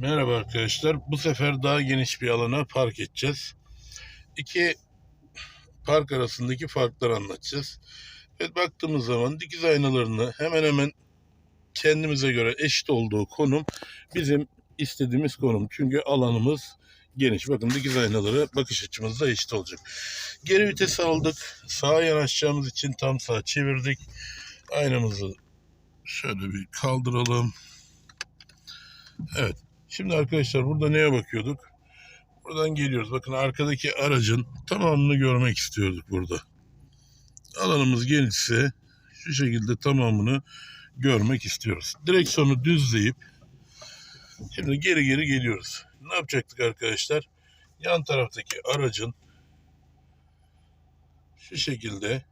Merhaba arkadaşlar. Bu sefer daha geniş bir alana park edeceğiz. İki park arasındaki farkları anlatacağız. Evet baktığımız zaman dikiz aynalarını hemen hemen kendimize göre eşit olduğu konum bizim istediğimiz konum. Çünkü alanımız geniş. Bakın dikiz aynaları bakış açımızda eşit olacak. Geri vites aldık. Sağa yanaşacağımız için tam sağa çevirdik. Aynamızı şöyle bir kaldıralım. Evet. Şimdi arkadaşlar burada neye bakıyorduk? Buradan geliyoruz. Bakın arkadaki aracın tamamını görmek istiyorduk burada. Alanımız genişse şu şekilde tamamını görmek istiyoruz. Direksiyonu düzleyip şimdi geri geri geliyoruz. Ne yapacaktık arkadaşlar? Yan taraftaki aracın şu şekilde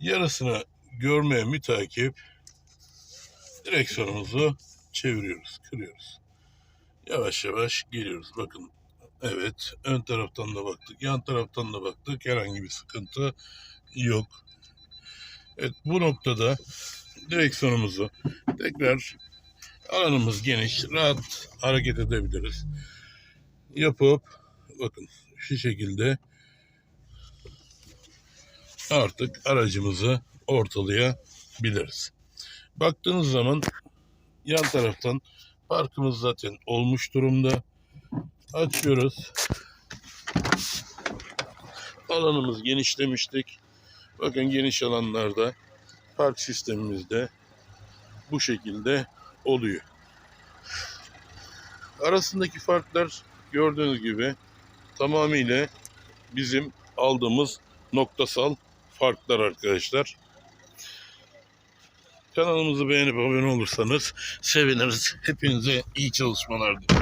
yarısını görmeye mütakip direksiyonumuzu çeviriyoruz, kırıyoruz. Yavaş yavaş geliyoruz. Bakın evet ön taraftan da baktık, yan taraftan da baktık. Herhangi bir sıkıntı yok. Evet bu noktada direksiyonumuzu tekrar alanımız geniş, rahat hareket edebiliriz. Yapıp bakın şu şekilde artık aracımızı ortalayabiliriz. Baktığınız zaman yan taraftan parkımız zaten olmuş durumda. Açıyoruz. Alanımız genişlemiştik. Bakın geniş alanlarda park sistemimizde bu şekilde oluyor. Arasındaki farklar gördüğünüz gibi tamamıyla bizim aldığımız noktasal farklar arkadaşlar. Kanalımızı beğenip abone olursanız seviniriz. Hepinize iyi çalışmalar dilerim.